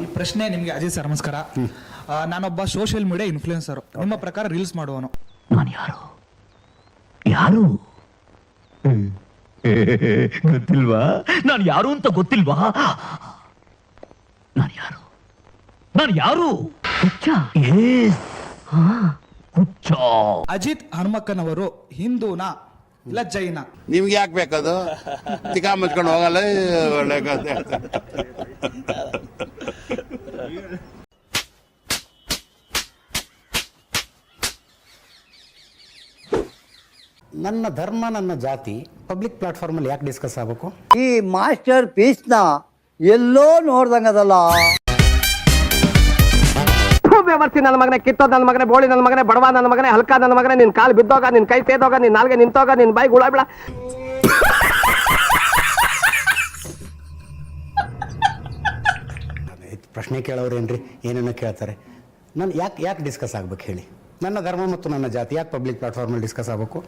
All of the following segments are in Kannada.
ಈ ಪ್ರಶ್ನೆ ನಿಮಗೆ ಅಜಿತ್ ಸರ್ ನಮಸ್ಕಾರ. ಆ, ನಾನೊಬ್ಬ ಸೋಷಿಯಲ್ ಮೀಡಿಯಾ ಇನ್ಫ್ಲೂಯೆನ್ಸರ್ ನಿಮ್ಮ ಪ್ರಕಾರ ರೀಲ್ಸ್ ಮಾಡುವನು ನಾನು ಯಾರು? ಯಾರು? ಗೊತ್ತಿಲ್ವಾ? ನಾನು ಯಾರು ಅಂತ ಗೊತ್ತಿಲ್ವಾ? ನಾನು ಯಾರು? ನಾನು ಯಾರು? ಹುಚ್ಚ? Yes. ಹಾ, ಹುಚ್ಚ. ಅಜಿತ್ ಹನುಮಕ್ಕನವರು ಹಿಂದೂನಾ ಇಲ್ಲ ಜೈನ? ನಿಮ್ಗೆ ಯಾಕೆ ಬೇಕದು? ತಿಕಾ ಮುಚ್ಕೊಂಡು ಹೋಗಲ್ಲ ಒಳ್ಳೆ ಕಥೆ. ನನ್ನ ಧರ್ಮ ನನ್ನ ಜಾತಿ ಪಬ್ಲಿಕ್ ಪ್ಲಾಟ್ಫಾರ್ಮಲ್ಲಿ ಯಾಕೆ ಡಿಸ್ಕಸ್ ಆಗಬೇಕು? ಈ ಮಾಸ್ಟರ್ ಪೀಸ್ನ ಎಲ್ಲೋ ನೋಡ್ದಂಗದಲ್ಲ ವ್ಯವಸ್ಥೆ ನನ್ನ ಮಗನೇ ಕಿತ್ತೋದ್ ನನ್ನ ಮಗನೇ ಬೋಳಿ ನನ್ನ ಮಗನೇ ಬಡವ ನನ್ನ ಮಗನೆ ಹಲ್ಕ ನನ್ನ ಮಗನೇ ನಿನ್ ಕಾಲು ಬಿದ್ದೋಗ ನಿನ್ ಕೈ ತೇದೋಗ ನಿನ್ ನಾಲ್ಗೆ ನಿಂತೋಗ ನಿನ್ ಬಾಯಿ ಗುಳ ಬಿಡ ಪ್ರಶ್ನೆ ಕೇಳೋರು ಕೇಳೋರೇನ್ರಿ? ಏನನ್ನ ಕೇಳ್ತಾರೆ. ನಾನು ಯಾಕೆ ಯಾಕೆ ಡಿಸ್ಕಸ್ ಆಗ್ಬೇಕು ಹೇಳಿ? ನನ್ನ ಧರ್ಮ ಮತ್ತು ನನ್ನ ಜಾತಿ ಯಾಕೆ ಪಬ್ಲಿಕ್ ಪ್ಲಾಟ್ಫಾರ್ಮಲ್ಲಿ ಡಿಸ್ಕಸ್ ಆಗಬೇಕು?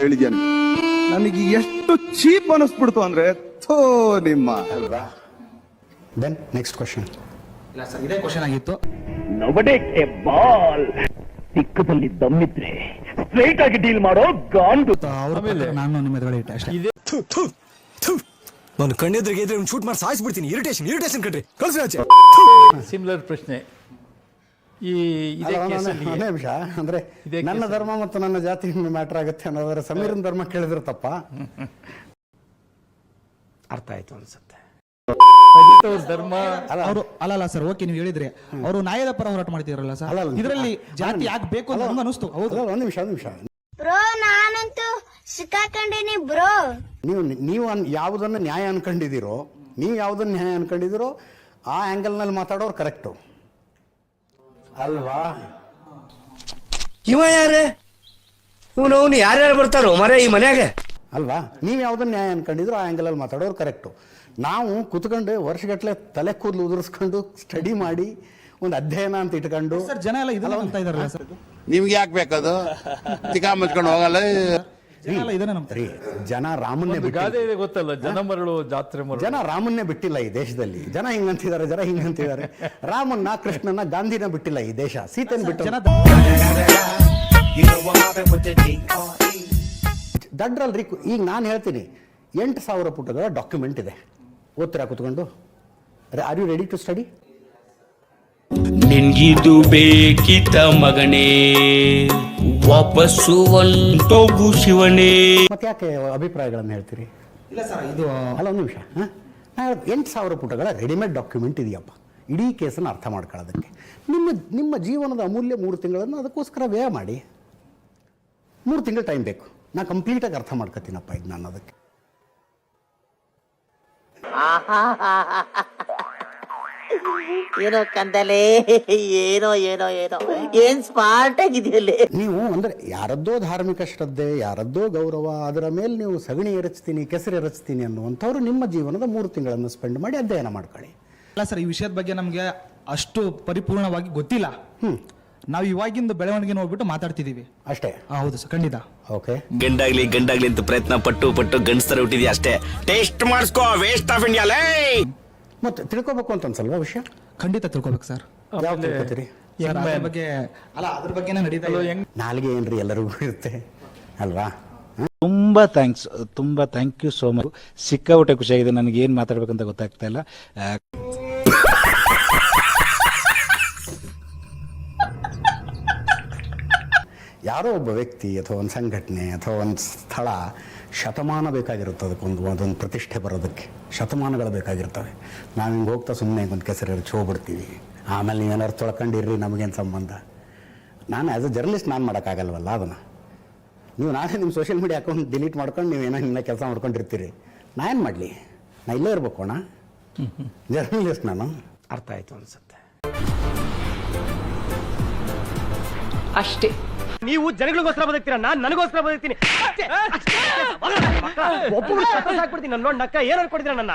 ಹೇಳಿದ್ಯಾನೆ ನನಗೆ ಎಷ್ಟು ಚೀಪ್ ಅನಿಸ್ಬಿಡ್ತು ಅಂದ್ರೆ ಥೋ ನಿಮ್ಮ ದೆನ್ ನೆಕ್ಸ್ಟ್ ಕ್ವಶನ್ ಇಲ್ಲ ಸರ್ ಇದೇ ಕ್ವಶನ್ ಆಗಿತ್ತು. ನವಡೆಕ್ಕೆ ಬಾಲ್. ಸಿಕ್ಕದಲ್ಲಿ ದಮ್ಮಿದ್ರೆ ಸ್ಟ್ರೈಟ್ ಆಗಿ ಡೀಲ್ ಮಾಡೋ ಗಾಂಡು. ಅವ್ರ ಪ್ರಕಾರ ನಾನು ನಿಮ್ಮ ಎದುರುಗಡೆ ಇಟ್ಟೆ ಅಷ್ಟೇ. ನಾನು ಕಣ್ಣೆದ್ರಿಗೆ ಇದ್ರೆ ಶೂಟ್ ಮಾಡಿ ಸಾಯಿಸ್ಬಿಡ್ತೀನಿ. ಇರಿಟೇಷನ್ ಇರಿಟೇಷನ್ ಕಣ್ರಿ. ಕಳ್ಸಿ ಆಚೆ. ಸಿಮಿಲರ್ ಪ್ರಶ್ನೆ. ಈ ಇದೇ ಕೇಸಲ್ಲಿ ಒಂದೇ ನಿಮಿಷ. ಅಂದ್ರೆ ನನ್ನ ಧರ್ಮ ಮತ್ತು ನನ್ನ ಜಾತಿ ಮ್ಯಾಟರ್ ಆಗುತ್ತೆ ಅನ್ನೋದರ ಸಮೀರನ್ ಧರ್ಮ ಕೇಳಿದ್ರು ತಪ್ಪ. ಅರ್ಥ ಆಯ್ತು ಅನ್ಸುತ್ತೆ. ಧರ್ಮ ಅವರು ಅಲ್ಲ ಅಲ್ಲ. ಸರ್ ಓಕೆ ನೀವು ಹೇಳಿದ್ರೆ. ಅವರು ನ್ಯಾಯದ ಪರ ಹೋರಾಟ ಮಾಡ್ತಿದ್ರಲ್ಲ ಸರ್. ಇದರಲ್ಲಿ ಜಾತಿ ಯಾಕೆ ಬೇಕು ಅಂತ ನಮ್ಗೆ ಅನಿಸ್ತು. ಹೌದು. ಒಂದು ನಿಮಿಷ ಒಂದ್ ನಿಮಿಷ. ಬ್ರೋ ನಾನಂತೂ ಸಿಕ್ಕಾಕೊಂಡೇನಿ ಬ್ರೋ. ನೀವು ನೀವು ಅನ್ ಯಾವುದನ್ನು ನ್ಯಾಯ ಅನ್ಕೊಂಡಿದ್ದೀರೋ ನೀವು ಯಾವುದನ್ನು ನ್ಯಾಯ ಅನ್ಕೊಂಡಿದ್ದೀರೋ ಆ ಆ್ಯಂಗಲ್ನಲ್ಲಿ ಮಾತಾಡೋರು ಕರೆಕ್ಟು ಅಲ್ವಾ? ಇವ ಯಾರೇ? ಇವನು ಅವನು ಯಾರ್ಯಾರು ಬರ್ತಾರೋ ಮರ ಈ ಮನ್ಯಾಗ. ಅಲ್ವಾ? ನೀವು ಯಾವುದನ್ನ ನ್ಯಾಯ ಅನ್ಕೊಂಡಿದ್ರು ಆ ಆ್ಯಂಗಲಲ್ಲಿ ಮಾತಾಡೋರು ಕರೆಕ್ಟು ನಾವು ಕುತ್ಕೊಂಡು ವರ್ಷಗಟ್ಟಲೆ ತಲೆ ಕೂದಲು ಉದುರಿಸ್ಕೊಂಡು ಸ್ಟಡಿ ಮಾಡಿ ಒಂದು ಅಧ್ಯಯನ ಅಂತ ಇಟ್ಕೊಂಡು ಸರ್ ಜನ ಎಲ್ಲ ಇದೆಲ್ಲ ಅಂತ ಇದಾರಲ್ಲ ಸರ್ ನಿಮ್ಗೆ ಯಾಕೆ ಬೇಕದು ತಿಕಾ ಮುಚ್ಕೊಂಡು ಹೋಗಲ್ಲ. ಎಲ್ಲ ಇದನ್ನ ನಂಬ್ತಾರೆ ರೀ ಜನ ರಾಮನ್ನೇ ಗಾದೆ ಇದೆ ಗೊತ್ತಲ್ಲ ಜನ ಮರಳು ಜಾತ್ರೆ ಮರಳು. ಜನ ರಾಮನ್ನೇ ಬಿಟ್ಟಿಲ್ಲ ಈ ದೇಶದಲ್ಲಿ. ಜನ ಹಿಂಗಂತಿದ್ದಾರೆ ಜನ ಹಿಂಗಂತಿದ್ದಾರೆ. ರಾಮನ್ನ ಕೃಷ್ಣನ ಗಾಂಧಿನ ಬಿಟ್ಟಿಲ್ಲ ಈ ದೇಶ. ಸೀತೆನ ಬಿಟ್ಟು ಜನ ದಡ್ರಲ್ರಿ ಈಗ ನಾನು ಹೇಳ್ತೀನಿ ಎಂಟು ಸಾವಿರ ಪುಟಗಳ ಡಾಕ್ಯುಮೆಂಟ್ ಇದೆ. ಓದ್ತೀರಾ ಕುತ್ಕೊಂಡು? Are you ready to study ನಿನ್ಗಿದು ಬೇಕಿತ ಮಗನೇ? ವಾಪಸ್ಸು ಒಂಟೋಗು ಶಿವನೇ. ಮತ್ತೆ ಯಾಕೆ ಅಭಿಪ್ರಾಯಗಳನ್ನು ಹೇಳ್ತೀರಿ? ಇಲ್ಲ ಸರ್ ಇದು ಅಲ್ಲ ಒಂದು ನಿಮಿಷ. ಹಾಂ? ಎಂಟು ಸಾವಿರ ಪುಟಗಳ ರೆಡಿಮೇಡ್ ಡಾಕ್ಯುಮೆಂಟ್ ಇದೆಯಪ್ಪ. ಇಡೀ ಕೇಸನ್ನು ಅರ್ಥ ಮಾಡ್ಕೊಳ್ಳೋದಕ್ಕೆ. ನಿಮ್ಮ ನಿಮ್ಮ ಜೀವನದ ಅಮೂಲ್ಯ ಮೂರು ತಿಂಗಳನ್ನು ಅದಕ್ಕೋಸ್ಕರ ವ್ಯಯ ಮಾಡಿ. ಮೂರು ತಿಂಗಳು ಟೈಮ್ ಬೇಕು. ನಾ ಕಂಪ್ಲೀಟಾಗಿ ಅರ್ಥ ಮಾಡ್ಕೋತೀನಪ್ಪ ಇದು ನಾನು ಅದಕ್ಕೆ ಏನೋ ಕಂದಲೇ ಏನೋ ಏನೋ ಏನೋ. ಏನ್ ಸ್ಮಾರ್ಟ್ ಆಗಿದೆಯಲ್ಲೇ. ನೀವು ಅಂದ್ರೆ ಯಾರದ್ದೋ ಧಾರ್ಮಿಕ ಶ್ರದ್ಧೆ ಯಾರದ್ದೋ ಗೌರವ ಅದರ ಮೇಲೆ ನೀವು ಸಗಣಿ ಎರಚ್ತೀನಿ ಕೆಸರು ಎರಚ್ತೀನಿ ಅನ್ನುವಂಥವ್ರು ನಿಮ್ಮ ಜೀವನದ ಮೂರು ತಿಂಗಳನ್ನು ಸ್ಪೆಂಡ್ ಮಾಡಿ ಅಧ್ಯಯನ ಮಾಡ್ಕೊಳ್ಳಿ. ಅಲ್ಲ ಸರ್ ಈ ವಿಷಯದ ಬಗ್ಗೆ ನಮಗೆ ಅಷ್ಟು ಪರಿಪೂರ್ಣವಾಗಿ ಗೊತ್ತಿಲ್ಲ. ನಾವು ಇವಾಗಿಂದ ಬೆಳವಣಿಗೆ ನೋಡ್ಬಿಟ್ಟು ಮಾತಾಡ್ತಿದೀವಿ. ಅಷ್ಟೇ? ಆ, ಹೌದು ಸರ್ ಖಂಡಿತ. ಓಕೆ. ಗಂಡಾಗ್ಲಿ ಗಂಡಾಗ್ಲಿ ಅಂತ ಪ್ರಯತ್ನ ಪಟ್ಟು ಪಟ್ಟು ಗಂಡಸ್ತರ ಹುಟ್ಟಿದ್ಯಾ ಅಷ್ಟೇ? ಟೇಸ್ಟ್ ಮಾಡಿಸ್ಕೋ ವೇಸ್ಟ್ ಆಫ್ ಇಂಡಿಯಾ ಲೇ! ಮತ್ತೆ ತಿಳ್ಕೊಬೇಕು ಅಂತ ಅನ್ಸಲ್ವಾ ವಿಷಯ? ಖಂಡಿತ ತಿಳ್ಕೊಬೇಕು ಸರ್. ಯಾವ ತಿಳ್ಕೊತೀರಿ? ಸರ್ ಅದ್ರ ಬಗ್ಗೆ ಅಲ್ಲ ಅದ್ರ ಬಗ್ಗೆನೇ ನಡೀತಾ ಇದೆ. ನಾಲ್ಗೆ ಏನ್ರಿ ಎಲ್ಲರಿಗೂ ಇರುತ್ತೆ? ಅಲ್ವಾ? ತುಂಬಾ ಥ್ಯಾಂಕ್ಸ್ ತುಂಬಾ ಥ್ಯಾಂಕ್ ಯು ಸೋ ಮಚ್ ಸಿಕ್ಕಾಪಟ್ಟೆ ಖುಷಿಯಾಗಿದೆ. ನನಗೆ ಏನು ಮಾತಾಡ್ಬೇಕಂತ ಗೊತ್ತಾಗ್ತಾ ಇಲ್ಲ. ಆ, ಯಾರೋ ಒಬ್ಬ ವ್ಯಕ್ತಿ ಅಥವಾ ಒಂದು ಸಂಘಟನೆ ಅಥವಾ ಒಂದು ಸ್ಥಳ ಶತಮಾನ ಬೇಕಾಗಿರುತ್ತೆ ಅದಕ್ಕೊಂದು ಅದೊಂದು ಪ್ರತಿಷ್ಠೆ ಬರೋದಕ್ಕೆ. ಶತಮಾನಗಳು ಬೇಕಾಗಿರ್ತವೆ. ನಾವು ಹಿಂಗೆ ಹೋಗ್ತಾ ಸುಮ್ಮನೆ ಒಂದು ಕೆಸರು ಹೋಗ್ಬಿಡ್ತೀವಿ. ಆಮೇಲೆ ನೀವೇನಾರು ತೊಳ್ಕೊಂಡಿರ್ರಿ ನಮಗೇನು ಸಂಬಂಧ? ನಾನು ಆ್ಯಸ್ ಅ ಜರ್ನಲಿಸ್ಟ್ ನಾನು ಮಾಡೋಕ್ಕಾಗಲ್ವಲ್ಲ ಅದನ್ನು. ನೀವು ನಾನೇ ನಿಮ್ಮ ಸೋಷಿಯಲ್ ಮೀಡಿಯಾ ಅಕೌಂಟ್ ಡಿಲೀಟ್ ಮಾಡ್ಕೊಂಡು ನೀವು ಏನೋ ಇನ್ನೂ ಕೆಲಸ ಮಾಡ್ಕೊಂಡಿರ್ತೀರಿ. ಏನು ಮಾಡಲಿ? ನಾ ಇಲ್ಲೇ ಇರ್ಬೇಕು ಅಣ್ಣ. ಜರ್ನಲಿಸ್ಟ್ ನಾನು. ಅರ್ಥ ಆಯಿತು ಅನಿಸುತ್ತೆ. ಅಷ್ಟೇ. ನೀವು ಜನಗಳಿಗೋಸ್ಕರ ಬದುಕ್ತೀರಾ ನಾನ್ ನನಗೋಸ್ಕರ ಬದುಕ್ತೀನಿ ಒಬ್ಬ ಸಾಕ್ಬಿಡ್ತೀನಿ ನನ್ನ ನೋಡಿ ನಕ್ಕ ಏನ್ ಕೊಡ್ತೀರಾ ನನ್ನ